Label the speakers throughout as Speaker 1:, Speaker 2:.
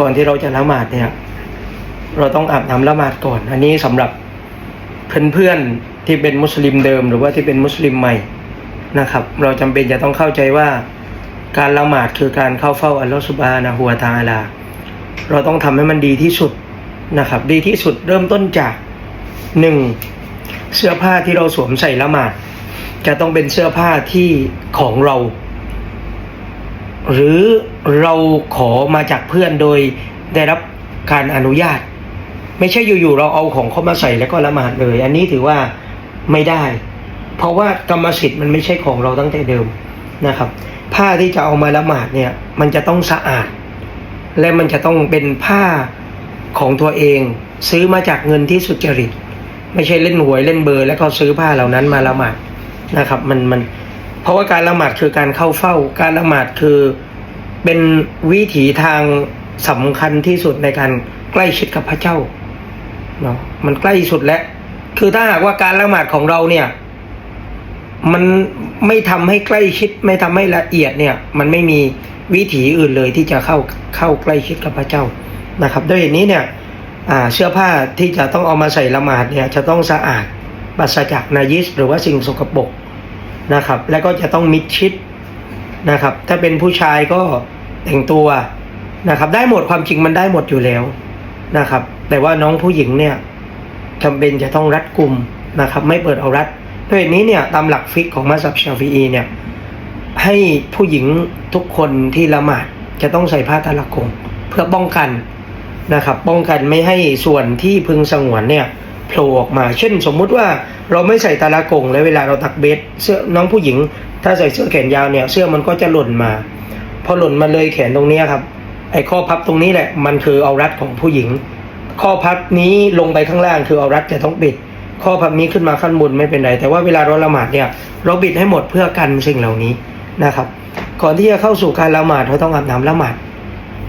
Speaker 1: ก่อนที่เราจะละหมาดเนี่ย เราต้องอาบน้ำละหมาดก่อน อันนี้สำหรับเพื่อนๆที่เป็นมุสลิมเดิม หรือว่าที่เป็นมุสลิมใหม่นะครับ เราจำเป็นจะต้องเข้าใจว่าการละหมาดคือการเข้าเฝ้าอัลลอฮฺสุบฮานะฮูวะตะอาลา เราต้องทำให้มันดีที่สุดนะครับ ดีที่สุดเริ่มต้นจากหนึ่งเสื้อผ้าที่เราสวมใส่ละหมาด จะต้องเป็นเสื้อผ้าที่ของเรา หรือ เราขอมาจากเพื่อนโดยได้รับการอนุญาต ไม่ใช่อยู่ๆเราเอาของเขามาใส่แล้วก็ละหมาดเลย อันนี้ถือว่าไม่ได้ เพราะว่ากรรมสิทธิ์มันไม่ใช่ของเราตั้งแต่เดิมนะครับ ผ้าที่จะเอามาละหมาดเนี่ยมันจะต้องสะอาด และมันจะต้องเป็นผ้าของตัวเอง ซื้อมาจากเงินที่สุจริต ไม่ใช่เล่นหวยเล่นเบอร์ แล้วก็ซื้อผ้าเหล่านั้นมาละหมาดนะครับ มันมันเพราะว่าการละหมาดคือการเข้าเฝ้า การละหมาดคือ เป็นวิถีทางสำคัญที่สุดในการใกล้ชิดกับพระเจ้าเนาะมันใกล้สุดแล้ว คือถ้าหากว่าการละหมาดของเราเนี่ย มันไม่ทำให้ใกล้ชิด ไม่ทำให้ละเอียดเนี่ย มันไม่มีวิถีอื่นเลยที่จะเข้าเข้าใกล้ชิดกับพระเจ้านะครับ ด้วยเหตุนี้เนี่ยเสื้อผ้าที่จะต้องเอามาใส่ละหมาดเนี่ย จะต้องสะอาดปราศจากนายิสหรือว่าสิ่งสกปรกนะครับ แล้วก็จะต้องมิดชิดนะครับ ถ้าเป็นผู้ชายก็ แต่งตัวนะครับ ได้หมดความจริงมันได้หมดอยู่แล้วนะครับ แต่ว่าน้องผู้หญิงเนี่ยจำเป็นจะต้องรัดกลุ่มนะครับ ไม่เปิดเอารัดด้วยเหตุนี้เนี่ยตามหลักฟิกของมัสยิดชาฟีอีเนี่ยให้ผู้หญิงทุกคนที่ละหมาดจะต้องใส่ผ้าตะละกงเพื่อป้องกันนะครับ ป้องกันไม่ให้ส่วนที่พึงสงวนเนี่ยโผล่ออกมา เช่น สมมุติว่าเราไม่ใส่ตะละกงแล้วเวลาเราตักเบสเสื้อน้องผู้หญิง ถ้าใส่เสื้อแขนยาวเนี่ยเสื้อมันก็จะหล่นมา พอหล่นมาเลยแขนตรงนี้ครับ ไอ้ข้อพับตรงนี้แหละ มันคือเอารัดของผู้หญิง ข้อพับนี้ลงไปข้างล่างคือเอารัดจะต้องปิด ข้อพับนี้ขึ้นมาขั้นบนไม่เป็นไร แต่ว่าเวลาเราละหมาดเนี่ย เราบิดให้หมดเพื่อกันสิ่งเหล่านี้นะครับ ก่อนที่จะเข้าสู่การละหมาดเราต้องอาบน้ำละหมาด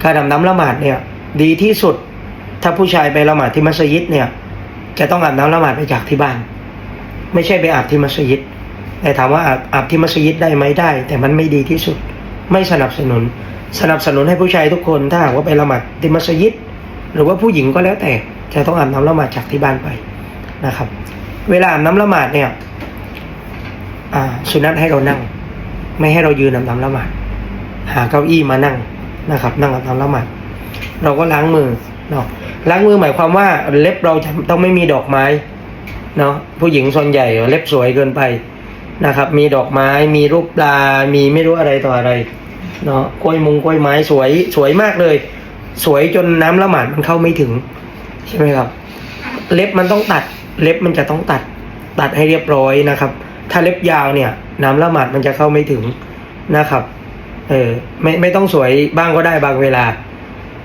Speaker 1: การอาบน้ำละหมาดเนี่ยดีที่สุดถ้าผู้ชายไปละหมาดที่มัสยิดเนี่ย จะต้องอาบน้ำละหมาดไปจากที่บ้าน ไม่ใช่ไปอาบที่มัสยิดแต่ถามว่าอาบอาบที่มัสยิดได้ไหมได้ แต่มันไม่ดีที่สุด ไม่สนับสนุน สนับสนุนให้ผู้ชายทุกคนถ้าหากว่าไปละหมาดที่มัสยิด หรือว่าผู้หญิงก็แล้วแต่จะต้องอาบน้ำละหมาดจากที่บ้านไปนะครับ เวลาอาบน้ำละหมาดเนี่ยอ่าสุนัตให้เรานั่ง ไม่ให้เรายืนอาบน้ำละหมาดหาเก้าอี้มานั่งนะครับ นั่งอาบน้ำละหมาดเราก็ล้างมือเนาะล้างมือหมายความว่าเล็บเราจะต้องไม่มีดอกไม้เนาะผู้หญิงส่วนใหญ่เล็บสวยเกินไป นะครับ มีดอกไม้ มีรูปปลา มีไม่รู้อะไรต่ออะไร เนาะกล้วยมุงกล้วยไม้สวยสวยมากเลย สวยจนน้ำละหมาดมันเข้าไม่ถึง ใช่ไหมครับ เล็บมันต้องตัด เล็บมันจะต้องตัด ตัดให้เรียบร้อยนะครับ ถ้าเล็บยาวเนี่ย น้ำละหมาดมันจะเข้าไม่ถึงนะครับ เออ ไม่ไม่ต้องสวยบ้างก็ได้บางเวลา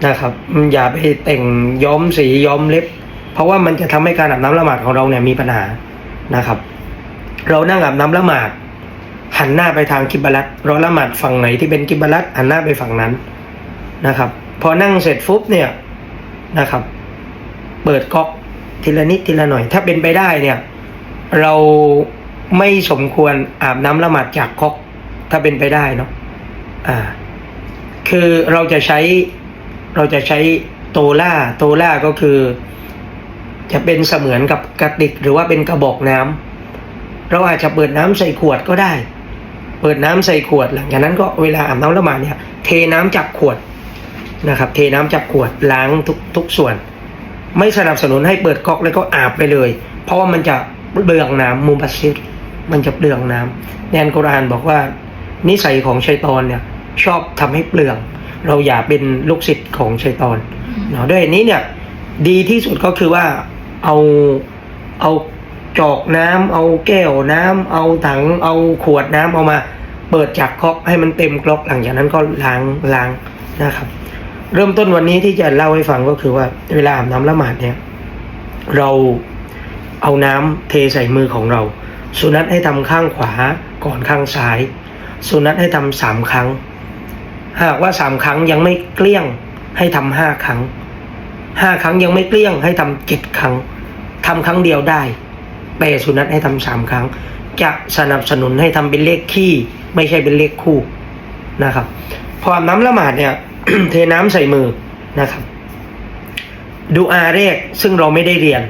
Speaker 1: นะครับอย่าไปแต่งย้อมสีย้อมเล็บ เพราะว่ามันจะทำให้การอาบน้ำละหมาดของเราเนี่ยมีปัญหานะครับ เรานั่งอาบน้ำละหมาดหันหน้าไปทางกิบลัตเราละหมาดฝั่งไหนที่เป็นกิบลัตหันหน้าไปฝั่งนั้นนะครับ พอนั่งเสร็จฟุบเนี่ยนะครับ เปิดก๊อกทีละนิดทีละหน่อย ถ้าเป็นไปได้เนี่ย เราไม่สมควรอาบน้ำละหมาดจากก๊อก ถ้าเป็นไปได้เนาะอ่า คือเราจะใช้เราจะใช้โตล่าโตล่าก็คือ จะเป็นเสมือนกับกระติกหรือว่าเป็นกระบอกน้ำ เราอาจจะเปิดน้ำใส่ขวดก็ได้ เปิดน้ำใส่ขวด หลังจากนั้นก็เวลาอาบน้ำละหมาดเนี่ยเทน้ำจากขวดนะครับ เทน้ำจากขวดล้างทุกทุกส่วน ไม่สนับสนุนให้เปิดก๊อกแล้วก็อาบไปเลย เพราะว่ามันจะเปลืองน้ำมุบัสซิรมันจะเปลืองน้ำในอันกุรอานบอกว่า นิสัยของชัยตอนเนี่ยชอบทำให้เปลือง เราอย่าเป็นลูกศิษย์ของชัยตอนเนาะด้วยนี้เนี่ยดีที่สุดก็คือว่าเอาเอา จอกน้ำเอาแก้วน้ำเอาถัง เอาขวดน้ำเอามา เปิดจากก๊อกให้มันเต็มก๊อกหลังจากนั้นก็ล้างล้างนะครับ เริ่มต้นวันนี้ที่จะเล่าให้ฟังก็คือว่า เวลาอาบน้ำละหมาดเนี่ย เราเอาน้ำเทใส่มือของเรา สุนัตให้ทำข้างขวาก่อนข้างซ้าย สุนัตให้ทำสามครั้ง หากว่าสามครั้งยังไม่เกลี้ยงให้ทำห้าครั้งห้าครั้งยังไม่เกลี้ยงให้ทำเจ็ดครั้งทำครั้งเดียวได้ แต่สุนัตให้ทำสามครั้ง จะสนับสนุนให้ทำเป็นเลขคี่ไม่ใช่เป็นเลขคู่นะครับ พออาบน้ำละหมาดเนี่ยเทน้ำใส่มือนะครับดูอาแรกซึ่งเราไม่ได้เรียน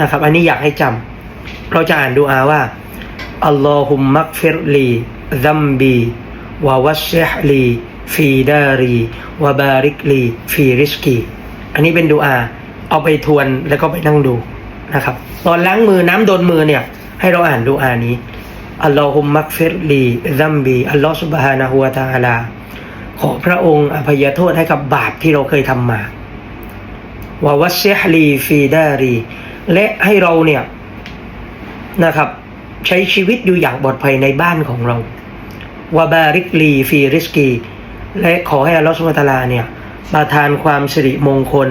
Speaker 1: นะครับ อันนี้อยากให้จำเราจะอ่านดูอาว่าอัลลอฮุมมักฟิรลีซัมบีวะวัชชลี ฟีดารีวะบาริกลี ฟีริสกี อันนี้เป็นดูอา เอาไปทวนแล้วก็ไปนั่งดู นะครับ ตอนล้างมือน้ำโดนมือเนี่ย ให้เราอ่านดูอานี้อัลลอฮุมมักฟิรลีซัมบีอัลลอฮฺสุบฮานะฮูวะตาลา ขอพระองค์อภัยโทษให้กับบาปที่เราเคยทำมาวาวัชเชฮลีฟีดารี และให้เราเนี่ยนะครับ ใช้ชีวิตอยู่อย่างปลอดภัยในบ้านของเราวาบาริกลีฟีริสกี และขอให้อัลลอฮฺสุบฮานะฮูวะตาลาเนี่ยประทานความสิริมงคล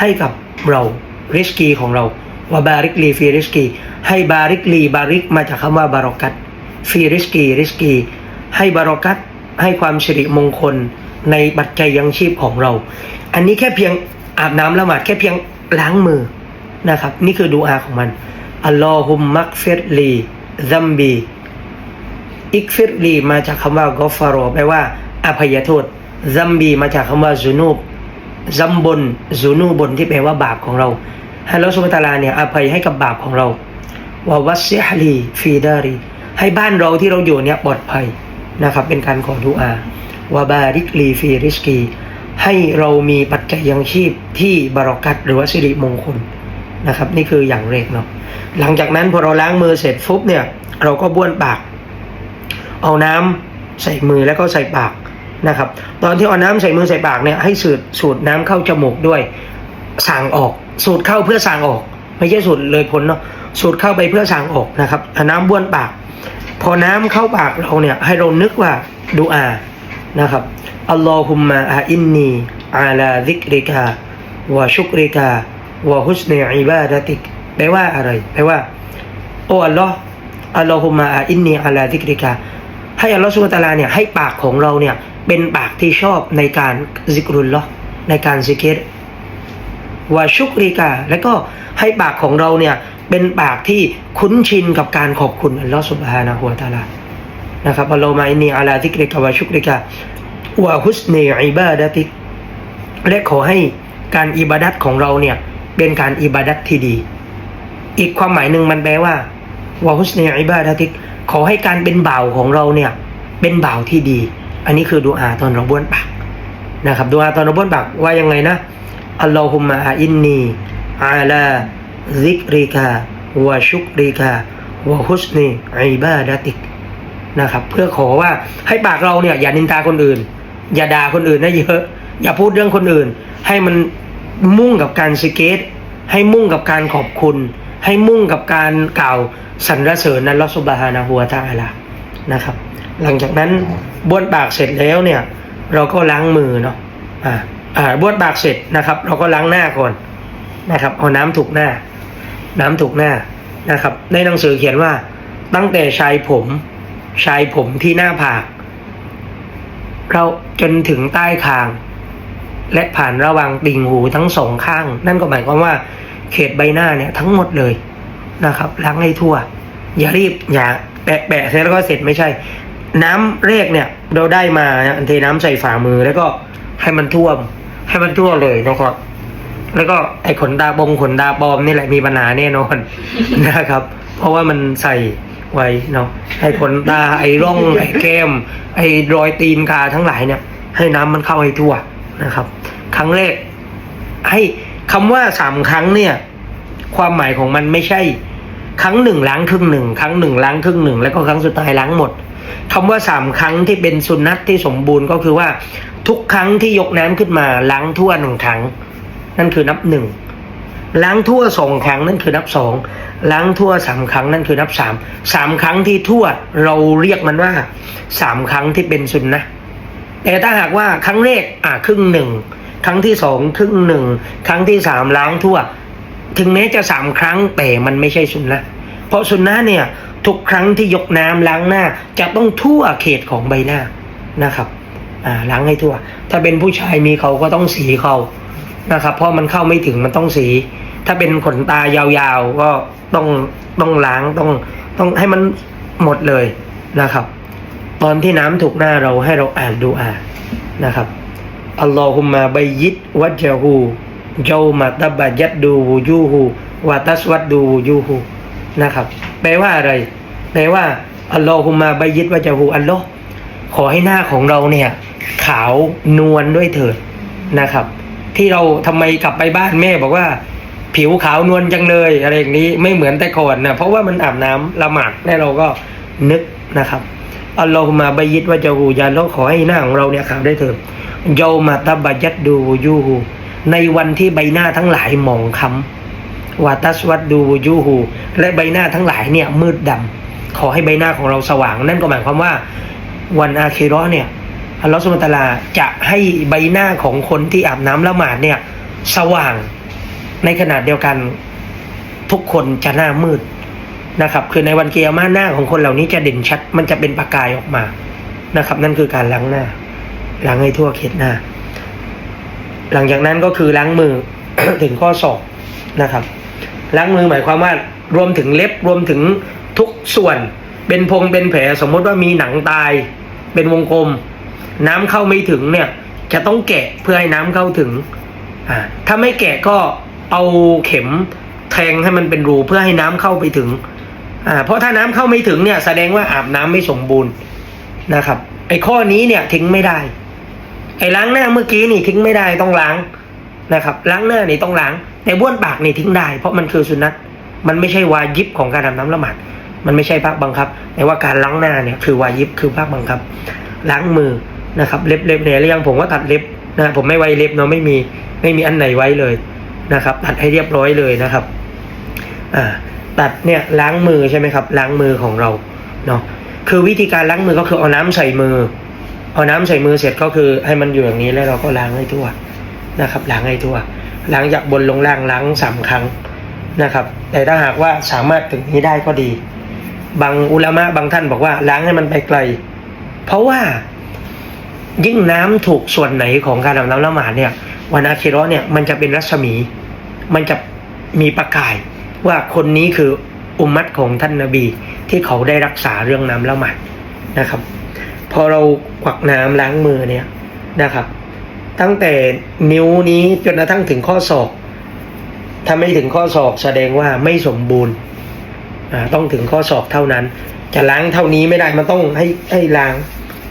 Speaker 1: ให้กับเรา ริสกีของเราว่าบาริกลีฟีริสกีให้บาริกลีบาริกมาจากคำว่าบารอกัตฟีริสกีริสกีให้บารอกัตให้ความสิริมงคลในบัตรใจยยังชีพของเรา อันนี้แค่เพียงอาบน้ำละหมาดแค่เพียงล้างมือนะครับ นี่คือดูอาของมันอัลลอฮุมมักฟิรลีซัมบีอิกฟิรลีมาจากคำว่ากอฟารอแปลว่าอภัยโทษซัมบีมาจากคำว่าซุนูบ ซัมบนซูนูบนที่แปลว่าบาปของเราให้เราสุบตาลาเนี่ยอภัยให้กับบาปของเราวาวัสเซฮลีฟีดารีให้บ้านเราที่เราอยู่เนี่ยปลอดภัยนะครับเป็นการขอดุอาวาบาริกลีฟีริสกีให้เรามีปัจจัยยังชีพที่บารอกัตหรือว่าสิริมงคลนะครับ นี่คืออย่างแรกเนาะหลังจากนั้นพอเราล้างมือเสร็จฟุบเนี่ย เราก็บ้วนปาก เอาน้ำใส่มือแล้วก็ใส่ปาก นะครับ ตอนที่เอาน้ำใส่มือใส่ปากเนี่ยให้สูดสูดน้ำเข้าจมูกด้วยสั่งออก สูดเข้าเพื่อสั่งออก ไม่ใช่สูดเลยพ้นเนาะสูดเข้าไปเพื่อสั่งออกนะครับเอาน้ำบ้วนปาก พอน้ำเข้าปากเราเนี่ยให้เรานึกว่าดูอานะครับอัลลอฮุมมาอาอินนีอาลาซิกริกาวะชุกริกาวะฮุสเนอิบาดะติกแปลว่าอะไรแปลว่าโอ้อัลลอฮ์อัลลอฮุมมาอาอินนีอาลาซิกริกาให้อัลลอฮฺสุบตะอาลาเนี่ยให้ปากของเราเนี่ย เป็นปากที่ชอบในการซิกรุลลอในการซิกเกตวาชุกริกา แล้วก็ให้ปากของเราเนี่ยเป็นปากที่คุ้นชินกับการขอบคุณอัลลอฮฺสุบฮานะฮูวะตาลานะครับอัลลอฮฺมาอินนีอาลาซิกริกาวาชุกริกาวะฮุสเนอิบาดะติกและขอให้การอิบาดัตของเราเนี่ยเป็นการอิบาดัตที่ดี อีกความหมายหนึ่งมันแปลว่าวาฮุสเนอิบาดะติกขอให้การเป็นบ่าวของเราเนี่ยเป็นบ่าวที่ดี อันนี้คือดูอาตอนเราบ้วนปากนะครับดูอาตอนเราบ้วนปากว่ายังไงนะอัลลอฮุมะอินนีอาลาซิกริกาวะชุกริกาวะฮุสเนอิบาดะติกนะครับ เพื่อขอว่าให้ปากเราเนี่ยอย่านินทาคนอื่น อย่าด่าคนอื่นนะเยอะ อย่าพูดเรื่องคนอื่น ให้มันมุ่งกับการสเกต ให้มุ่งกับการขอบคุณ ให้มุ่งกับการกล่าวสรรเสริญนั้นลอสุบฮานะฮัวตะอาลานะครับ หลังจากนั้น บ้วนปากเสร็จแล้วเนี่ย เราก็ล้างมือเนาะอ่าอ่าบ้วนปากเสร็จนะครับ เราก็ล้างหน้าก่อนนะครับ เอาน้ำถูกหน้า น้ำถูกหน้านะครับ ในหนังสือเขียนว่าตั้งแต่ชายผมชายผมที่หน้าผาก เราจนถึงใต้คาง และผ่านระหว่างติ่งหูทั้งสองข้าง นั่นก็หมายความว่าเขตใบหน้าเนี่ยทั้งหมดเลยนะครับล้างให้ทั่ว อย่ารีบอย่าแปะแปะเสร็จแล้วก็เสร็จไม่ใช่ น้ำแรกเนี่ยเราได้มาเนี่ยเทน้ำใส่ฝ่ามือแล้วก็ให้มันท่วม ให้มันทั่วเลยนะครับ แล้วก็ไอ้ขนตาบงขนตาปลอมนี่แหละมีปัญหาแน่นอนนะครับ เพราะว่ามันใส่ไว้เนาะไอ้ขนตาไอ้ร่องไอ้แก้ม ไอ้รอยตีนกาทั้งหลายเนี่ย ให้น้ำมันเข้าให้ทั่วนะครับ ครั้งแรก ให้คำว่าสามครั้งเนี่ย ความหมายของมันไม่ใช่ ครั้งหนึ่งล้างครึ่งหนึ่งครั้งหนึ่งล้างครึ่งหนึ่งแล้วก็ครั้งสุดท้ายล้างหมด คำว่าสามครั้งที่เป็นสุนัตที่สมบูรณ์ก็คือว่า ทุกครั้งที่ยกน้ำขึ้นมาล้างทั่วหนึ่งครั้ง นั่นคือนับหนึ่งล้างทั่วสองครั้งนั่นคือนับสองล้างทั่วสามครั้งนั่นคือนับสามสามครั้งที่ทั่วเราเรียกมันว่าสามครั้งที่เป็นสุนนะแต่ถ้าหากว่าครั้งแรกอะครึ่งหนึ่งครั้งที่สองครึ่งหนึ่งครั้งที่สามล้างทั่ว ถึงแม้จะสามครั้งแต่มันไม่ใช่สุนนะเพราะสุนนะเนี่ย ทุกครั้งที่ยกน้ำล้างหน้า จะต้องทั่วเขตของใบหน้านะครับอ่าล้างให้ทั่ว ถ้าเป็นผู้ชายมีเขาก็ต้องสีเขานะครับเพราะมันเข้าไม่ถึงมันต้องสี ถ้าเป็นขนตายาวๆก็ต้องต้องล้างต้องต้องให้มันหมดเลยนะครับ ตอนที่น้ำถูกหน้าเราให้เราอ่านดูอ่านนะครับอัลลอฮุมมาบัยยิดวัจฮูเยามาตบะยัดดูวูยูฮูวาตัสวัดดูวูยูฮู นะครับ แปลว่าอะไร แปลว่าอัลลอฮุมมาบัยยิดวัจฮูอัลลอฮ์ขอให้หน้าของเราเนี่ย ขาวนวลด้วยเถิดนะครับ ที่เราทำไมกลับไปบ้านแม่บอกว่า ผิวขาวนวลจังเลยอะไรอย่างนี้ไม่เหมือนแต่ก่อนนะเพราะว่ามันอาบน้ำละหมาดแล้วเราก็นึกนะครับอัลลอฮุมาบายิดว่าจะหูยาโลขอให้หน้าของเราเนี่ยขาวได้เถิดเยามาตบายัดดูยูฮูในวันที่ใบหน้าทั้งหลายหมองคล้ำ วาตัสวัดดูวูยูฮูและใบหน้าทั้งหลายเนี่ยมืดดำขอให้ใบหน้าของเราสว่าง นั่นก็หมายความว่าวันอาคิเราะห์เนี่ยอัลลอฮฺสุบฮาตาลาจะให้ใบหน้าของคนที่อาบน้ำละหมาดเนี่ยสว่างในขณะเดียวกันทุกคนจะหน้ามืดนะครับคือในวันเกียร์มาหน้าของคนเหล่านี้จะเด่นชัด มันจะเป็นประกายออกมานะครับ นั่นคือการล้างหน้าล้างให้ทั่วเข็ดหน้า หลังจากนั้นก็คือล้างมือถึงข้อศอก นะครับล้างมือหมายความว่ารวมถึงเล็บรวมถึงทุกส่วน เป็นพงเป็นแผลสมมติว่ามีหนังตาย เป็นวงกลม น้ำเข้าไม่ถึงเนี่ยจะต้องแกะเพื่อให้น้ำเข้าถึงอ่าถ้าไม่แกะก็เอาเข็มแทงให้มันเป็นรูเพื่อให้น้ำเข้าไปถึงอ่าเพราะถ้าน้ำเข้าไม่ถึงเนี่ยแสดงว่าอาบน้ำไม่สมบูรณ์นะครับไอ้ข้อนี้เนี่ยทิ้งไม่ได้ ไอ้ล้างหน้าเมื่อกี้นี่ทิ้งไม่ได้ต้องล้างนะครับ ล้างหน้านี่ต้องล้าง แต่บ้วนปากนี่ทิ้งได้ เพราะมันคือสุนัตมันไม่ใช่วายิบของการอาบน้ำละหมาดมันไม่ใช่ภาคบังคับ แต่ว่าการล้างหน้าเนี่ยคือวายิบคือภาคบังคับ ล้างมือนะครับเล็บเล็บเนี่ยเรื่องผมก็ตัดเล็บนะผมไม่ไว้เล็บเนาะไม่มีไม่มีอันไหนไว้เลยนะครับตัดให้เรียบร้อยเลยนะครับอ่าตัดเนี่ยล้างมือใช่ไหมครับ ล้างมือของเราเนาะคือวิธีการล้างมือก็คือเอาน้ำใส่มือ เอาน้ำใส่มือเสร็จก็คือให้มันอยู่อย่างนี้แล้วเราก็ล้างให้ทั่วนะครับล้างให้ทั่ว ล้างจากบนลงล่างล้างสามครั้งนะครับแต่ถ้าหากว่าสามารถถึงนี้ได้ก็ดี บางอุลามะบางท่านบอกว่าล้างให้มันไปไกล เพราะว่ายิ่งน้ำถูกส่วนไหนของการอาบน้ำละหมาดเนี่ยวันอาคิราะห์เนี่ยมันจะเป็นรัศมี มันจะมีประกายว่าคนนี้คืออุมมัตของท่านนาบีที่เขาได้รักษาเรื่องน้ำละหมาดนะครับ พอเรากวักน้ำล้างมือเนี่ยนะครับ ตั้งแต่นิ้วนี้จนกระทั่งถึงข้อศอก ถ้าไม่ถึงข้อศอกแสดงว่าไม่สมบูรณ์ต้องถึงข้อศอกเท่านั้น จะล้างเท่านี้ไม่ได้มันต้องให้ให้ล้าง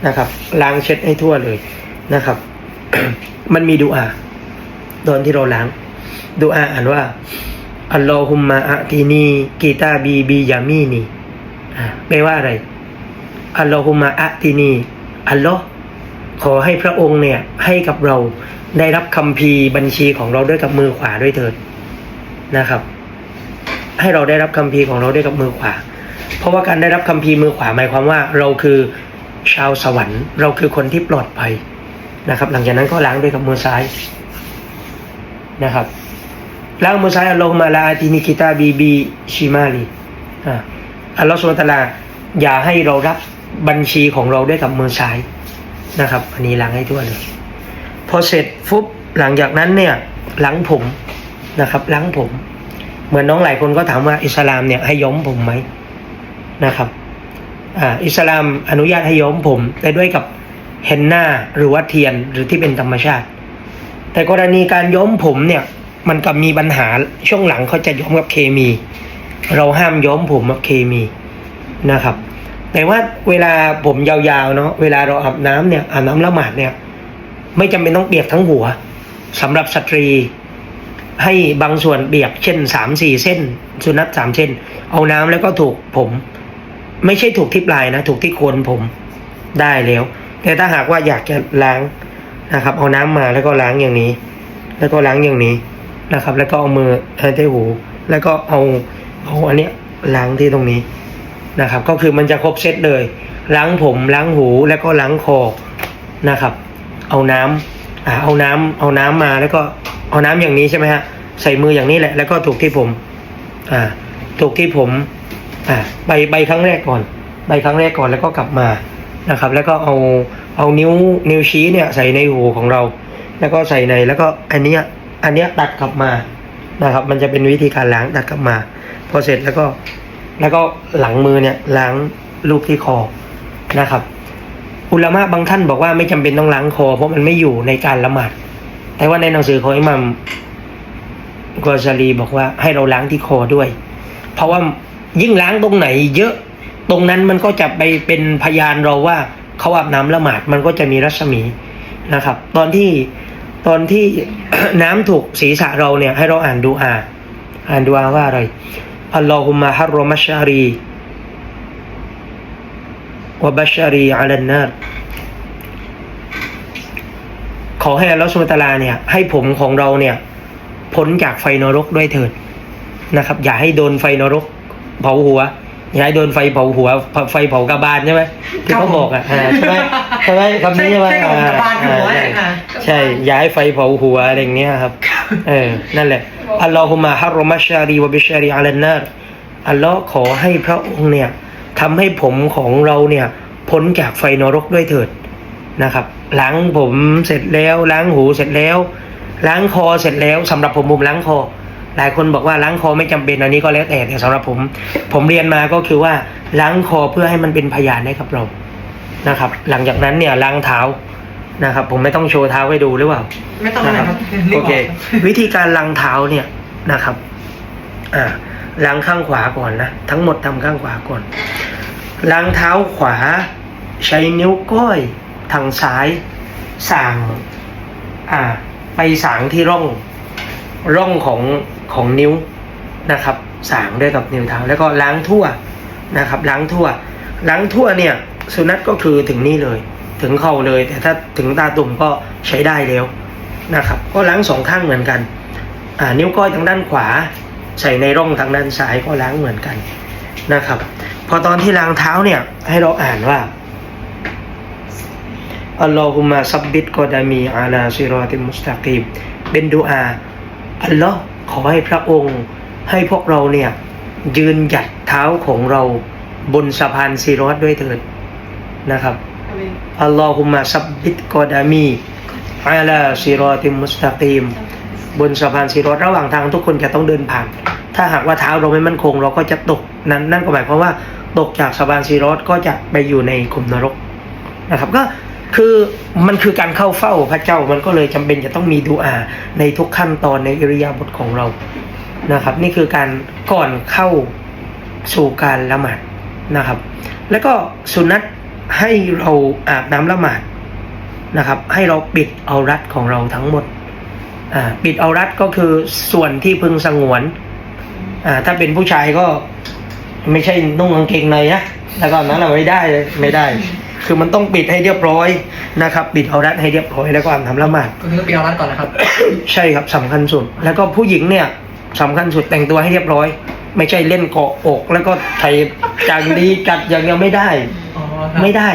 Speaker 1: นะครับ ล้างเช็ดให้ทั่วเลยนะครับ มันมีดูอาตอนที่เราล้างดูอาอ่านว่าอัลลอฮุมมาอะตินีกีตาบีบียามีนีอ่าแปลว่าอะไรอัลลอฮุมะอะตินีอัลลอฮ์ ขอให้พระองค์เนี่ยให้กับเราได้รับคำพีร์บัญชีของเราด้วยกับมือขวาด้วยเถิดนะครับ ให้เราได้รับคำพีร์ของเราด้วยกับมือขวา เพราะว่าการได้รับคำพีร์มือขวาหมายความว่า เราคือชาวสวรรค์ เราคือคนที่ปลอดภัยนะครับ หลังจากนั้นก็ล้างด้วยกับมือซ้ายนะครับล้างมือซ้ายอัลลอฮุมะลาอาตินิกิตาบีบีชิมาลีอ่าอัลลอฮฺสุลตาลาอย่าให้เรารับบัญชีของเราด้วยกับมือซ้าย นะครับ อันนี้ล้างให้ทั่วเลย พอเสร็จฟุบหลังจากนั้นเนี่ยล้างผมนะครับล้างผม เหมือนน้องหลายคนก็ถามว่าอิสลามเนี่ยให้ย้อมผมไหมนะครับอ่าอิสลามอนุญาตให้ย้อมผม แต่ด้วยกับเฮนนาหรือว่าเทียนหรือที่เป็นธรรมชาติ แต่กรณีการย้อมผมเนี่ยมันก็มีปัญหาช่วงหลังเขาจะย้อมกับเคมี เราห้ามย้อมผมกับเคมีนะครับ แต่ว่าเวลาผมยาวๆเนาะเวลาเราอาบน้ำเนี่ยอาบน้ำละหมาดเนี่ย ไม่จำเป็นต้องเปียกทั้งหัวสำหรับสตรี ให้บางส่วนเปียกเช่นสามสี่เส้น สุนัตสามเส้น เอาน้ำแล้วก็ถูกผม ไม่ใช่ถูกที่ปลายนะ ถูกที่โคนผมได้แล้ว แต่ถ้าหากว่าอยากจะล้างนะครับ เอาน้ำมาแล้วก็ล้างอย่างนี้ แล้วก็ล้างอย่างนี้นะครับ แล้วก็เอามือให้ที่หู แล้วก็เอาเอาอันเนี้ยล้างที่ตรงนี้ นะครับ ก็คือมันจะครบเซตเลย ล้างผมล้างหูแล้วก็ล้างคอนะครับ เอาน้ำอ่าเอาน้ำเอาน้ำมาแล้วก็เอาน้ำอย่างนี้ใช่ไหมฮะใส่มืออย่างนี้แหละ แล้วก็ถูกที่ผมอ่าถูกที่ผมอ่าใบใบครั้งแรกก่อน ใบครั้งแรกก่อนแล้วก็กลับมานะครับ แล้วก็เอาเอานิ้วนิ้วชี้เนี่ยใส่ในหูของเรา แล้วก็ใส่ในแล้วก็อันเนี้ยอันเนี้ยตัดกลับมานะครับ มันจะเป็นวิธีการล้างตัดกลับมา พอเสร็จแล้วก็ แล้วก็หลังมือเนี่ยล้างรูปที่คอนะครับ อุลามะบางท่านบอกว่าไม่จำเป็นต้องล้างคอ เพราะมันไม่อยู่ในการละหมาด แต่ว่าในหนังสือของอิหมัมกอซาลีบอกว่าให้เราล้างที่คอด้วย เพราะว่ายิ่งล้างตรงไหน เยอะตรงนั้นมันก็จะไปเป็นพยานเราว่าเขาอาบน้ำละหมาดมันก็จะมีรัศมีนะครับ ตอนที่ตอนที่น้ำถูกศีรษะเราเนี่ยให้เราอ่านดูอาอ่านดูอาว่าอะไร อัลลอฮุมะฮัรรมัชารีวะบัชารีอัลนนารขอให้อัลลอฮฺสุลตาราเนี่ยให้ผมของเราเนี่ยพ้นจากไฟนรกด้วยเถิดนะครับ อย่าให้โดนไฟนรกเผาหัว อย่าให้โดนไฟเผาหัวไฟเผากระบาลใช่ไหมที่เขาบอกอะอ่าใช่ไหมใช่ไหมคำนี้ใช่ไหม
Speaker 2: ใช่ครับกระบาลหัว
Speaker 1: อ่า
Speaker 2: อ่า
Speaker 1: ใช่อย่าให้ไฟเผาหัวอะไรอย่างเงี้ยครับเออนั่นแหละอัลลอฮุมะฮัรรอมัชชารีวะบิชารีอัลนนารอัลลอฮ์ขอให้พระองค์เนี่ยทำให้ผมของเราเนี่ยพ้นจากไฟนรกด้วยเถิดนะครับล้างผมเสร็จแล้วล้างหูเสร็จแล้ว ล้างคอเสร็จแล้วสำหรับผมผมล้างคอ หลายคนบอกว่าล้างคอไม่จำเป็นอันนี้ก็แล้วแต่แต่สำหรับผม ผมเรียนมาก็คือว่าล้างคอเพื่อให้มันเป็นพยานให้กับเรานะครับ หลังจากนั้นเนี่ยล้างเท้านะครับ ผมไม่ต้องโชว์เท้าให้ดูหรือเปล่า
Speaker 2: ไม่ต้อง
Speaker 1: นะ
Speaker 2: นะ
Speaker 1: ค
Speaker 2: ค
Speaker 1: รั
Speaker 2: รั
Speaker 1: บบโอเค วิธีการล้างเท้าเนี่ยนะครับอ่าล้างข้างขวาก่อนนะทั้งหมดทำข้างขวาก่อนล้างเท้าขวา ใช้นิ้วก้อยทางซ้ายสางอ่าไปสางที่ร่องร่องของ ของนิ้วนะครับสางด้วยกับนิ้วเท้าแล้วก็ล้างทั่วนะครับ ล้างทั่ว ล้างทั่วเนี่ยสุนัตก็คือถึงนี่เลย ถึงเข่าเลย แต่ถ้าถึงตาตุ่มก็ใช้ได้แล้วนะครับ ก็ล้างสองข้างเหมือนกันอ่านิ้วก้อยทางด้านขวา ใส่ในร่องทางด้านซ้ายก็ล้างเหมือนกันนะครับ พอตอนที่ล้างเท้าเนี่ยให้เราอ่านว่าอัลลอฮุมะซับบิดกอดามีอาลาซิรอติมุสตากีมเป็นดูอาอัลลอฮ์ ขอให้พระองค์ให้พวกเราเนี่ยยืนหยัดเท้าของเราบนสะพานซีรอตด้วยเถิดนะครับอัลลอฮุมะซับบิดกอดามีอาลาซิรอติมุสตากีมบนสะพานซีรอตระหว่างทางทุกคนจะต้องเดินผ่าน ถ้าหากว่าเท้าเราไม่มั่นคง เราก็จะตกนั่นนั่นก็หมายความว่าตกจากสะพานซีรอตก็จะไปอยู่ในขุมนรกนะครับก็ คือมันคือการเข้าเฝ้าพระเจ้ามันก็เลยจำเป็นจะต้องมีดูอาในทุกขั้นตอนในอิริยาบถของเรานะครับ นี่คือการก่อนเข้าสู่การละหมาดนะครับ แล้วก็สุนัตให้เราอาบน้ำละหมาดนะครับ ให้เราปิดเอารัดของเราทั้งหมดปิดเอารัดก็คือส่วนที่พึงสงวนถ้าเป็นผู้ชายก็ไม่ใช่นุ่งกางเกงในนะแล้วก็นั้นเราไม่ได้ไม่ได้ คือมันต้องปิดให้เรียบร้อยนะครับปิดเอารัดให้เรียบร้อยแล้วก็อ่านทำละหมาด
Speaker 2: ก็คือเปียรัดก่อนนะครับ
Speaker 1: ใช่ครับสำคัญสุด แล้วก็ผู้หญิงเนี่ยสำคัญสุดแต่งตัวให้เรียบร้อย ไม่ใช่เล่นเกาะอกแล้วก็ใส่จางดีจัดอย่างเดียวไม่ได้
Speaker 2: อ๋อครับ
Speaker 1: ไม่ได้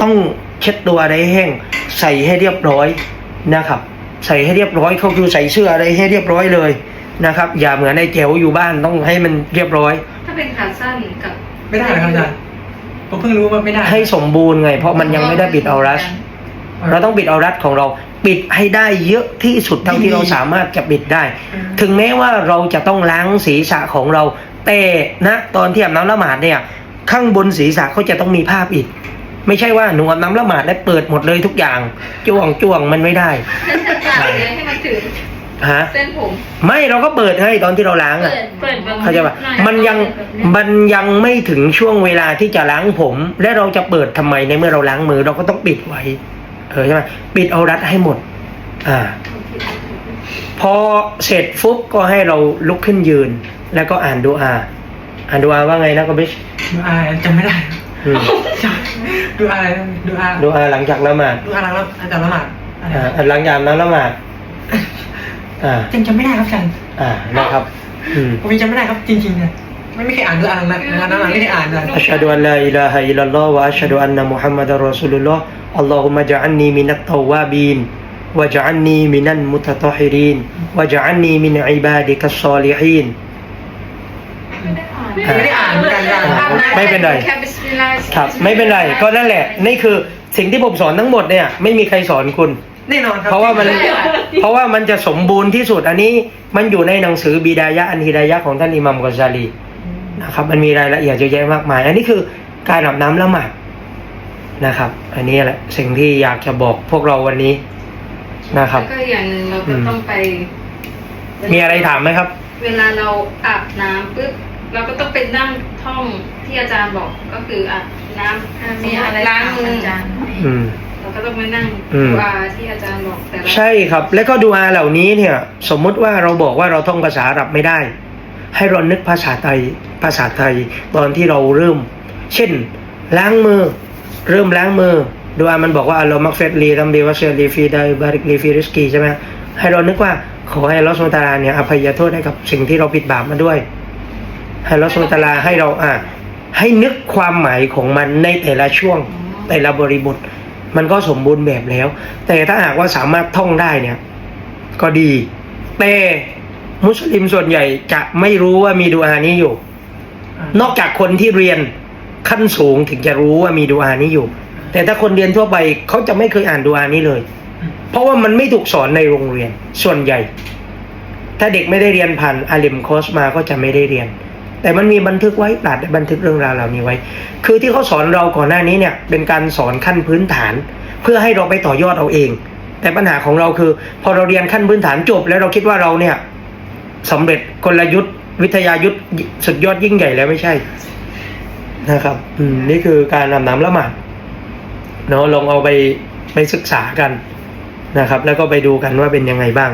Speaker 1: ต้องเช็ดตัวอะไรให้แห้ง ใส่ให้เรียบร้อยนะครับ ใส่ให้เรียบร้อยเขาคือใส่เสื้ออะไรให้เรียบร้อยเลยนะครับ อย่าเหมือนในแถวอยู่บ้านต้องให้มันเรียบร้อย
Speaker 3: ถ้าเป็นขาสั้นกับ
Speaker 2: ไม่ได้นะครับอาจารย์ ผมเพิ่งรู้ว่าไม่ได้
Speaker 1: ให้สมบูรณ์ไง เพราะมันยังไม่ได้ปิดเอารัส เราต้องปิดเอารัดของเรา ปิดให้ได้เยอะที่สุดเท่าที่เราสามารถจะปิดได้ ถึงแม้ว่าเราจะต้องล้างศีรษะของเรา แต่นะตอนที่อาบน้ำละหมาดเนี่ย ข้างบนศีรษะเขาจะต้องมีภาพอีก ไม่ใช่ว่าหนูอาบน้ำละหมาดแล้วเปิดหมดเลยทุกอย่างจ้วงจ้วงมันไม่ได้
Speaker 3: เส้นกลางเลยให้มันถึง
Speaker 1: ฮะ
Speaker 3: เส้นผม
Speaker 1: ไม่เราก็เปิดให้ตอนที่เราล้าง
Speaker 3: เปิ
Speaker 1: อะ
Speaker 3: ดเปิดบาง
Speaker 1: เข้าใจป่ะ
Speaker 3: หน่อย
Speaker 1: มันยังมันยังไม่ถึงช่วงเวลาที่จะล้างผม และเราจะเปิดทำไมในเมื่อเราล้างมือเราก็ต้องปิดไว้ เออใช่ไหมปิดเอารัดให้หมด อ่า พอเสร็จฟุบก็ให้เราลุกขึ้นยืน แล้วก็อ่านดูอา อ่านดูอาว่าไงนะก็บิช
Speaker 2: ดูอาจำไม่ได้
Speaker 1: อืม
Speaker 2: จำดูอาอะไรนะดูอา
Speaker 1: ดูอาหลังจากละหมาด
Speaker 2: ดูอาอะไรครับอาจารย์ละหมาด
Speaker 1: อ่าหลังจากนั้นละหมาด อ่า
Speaker 2: จำจำไม่ได้ครับจัน
Speaker 1: อ่านะครับอืม
Speaker 2: ผมยัจำไม่ได้ครับจริงๆนะไม่ไม่เคยอ่านเรื่องอ่านนะงานนั้นไม่ได้อ่านนะ
Speaker 1: أشهد أن لا إله إلا الله وأشهد أن محمد رسول الله اللهم اجعلني من التوابين واجعلني من المتطهرين واجعلني من عبادك الصالحين
Speaker 2: ไม่ได้อ่านเมือนกัอะ
Speaker 1: ไม่เป็นไรครับ ไม่เป็นไร ก็นั่นแหละ นี่คือสิ่งที่ผมสอนทั้งหมดเนี่ย ไม่มีใครสอนคุณ
Speaker 2: แน่นอนครับ
Speaker 1: เพราะว่ามัน เพราะว่ามันจะสมบูรณ์ที่สุดอันนี้มันอยู่ในหนังสือบิดายะห์อันฮิดายะห์ของท่านอิหมัมกอซาลีนะครับ มันมีรายละเอียดเยอะแยะมากมาย อันนี้คือการอาบน้ำละหมาดนะครับ อันนี้แหละสิ่งที่อยากจะบอกพวกเราวันนี้นะครับ
Speaker 3: แล้วก็อย่างหนึ่งเราก็ต้องไป
Speaker 1: มีอะไรถามไหมครับ
Speaker 3: เวลาเราอาบน้ำปุ๊บเราก็ต้องไปนั่งท่องที่อาจารย์บอกก็คืออาบน้ำ
Speaker 4: มีอะไร
Speaker 3: ล้างมือ
Speaker 4: อาจารย์ไหม
Speaker 1: อืม
Speaker 3: เรา ก็ต้องไปนั่ง
Speaker 1: อืม
Speaker 3: ดูอาที่อาจารย์บอกแต่ละ
Speaker 1: ใช่ครับ แล้วก็ดูอาเหล่านี้เนี่ย สมมุติว่าเราบอกว่าเราท่องภาษาอาหรับไม่ได้ ให้เรานึกภาษาไทยภาษาไทยตอนที่เราเริ่ม เช่น ล้างมือ เริ่มล้างมือดูอามันบอกว่าอัลลอฮ์มักเฟตลีรัมบีวัสลีฟีไดบาริกลีฟีริสกีใช่ไหมให้เรานึกว่าขอให้อัลลอฮ์สุลตาราเนี่ยอภัยโทษให้กับสิ่งที่เราผิดบาปมาด้วย ให้อัลลอฮ์สุลตาราให้เราอะให้นึกความหมายของมันในแต่ละช่วง แต่ละบริบท มันก็สมบูรณ์แบบแล้ว แต่ถ้าหากว่าสามารถท่องได้เนี่ย ก็ดี แต่มุสลิมส่วนใหญ่จะไม่รู้ว่ามีดูอานี้อยู่ นอกจากคนที่เรียนขั้นสูงถึงจะรู้ว่ามีดูอานี้อยู่ แต่ถ้าคนเรียนทั่วไปเขาจะไม่เคยอ่านดูอานี้เลย เพราะว่ามันไม่ถูกสอนในโรงเรียนส่วนใหญ่ ถ้าเด็กไม่ได้เรียนผ่านอาลิมโคสมาก็จะไม่ได้เรียน แต่มันมีบันทึกไว้ปราดได้บันทึกเรื่องราวเหล่านี้ไว้ คือที่เขาสอนเราก่อนหน้านี้เนี่ยเป็นการสอนขั้นพื้นฐาน เพื่อให้เราไปต่อยอดเอาเอง แต่ปัญหาของเราคือ พอเราเรียนขั้นพื้นฐานจบ แล้วเราคิดว่าเราเนี่ยสำเร็จกลยุทธ์วิทยายุทธ์สุดยอดยิ่งใหญ่แล้วไม่ใช่นะครับ อืมนี่คือการนำน้ำละหมาดเนาะลองเอาไปไปศึกษากันนะครับ แล้วก็ไปดูกันว่าเป็นยังไงบ้าง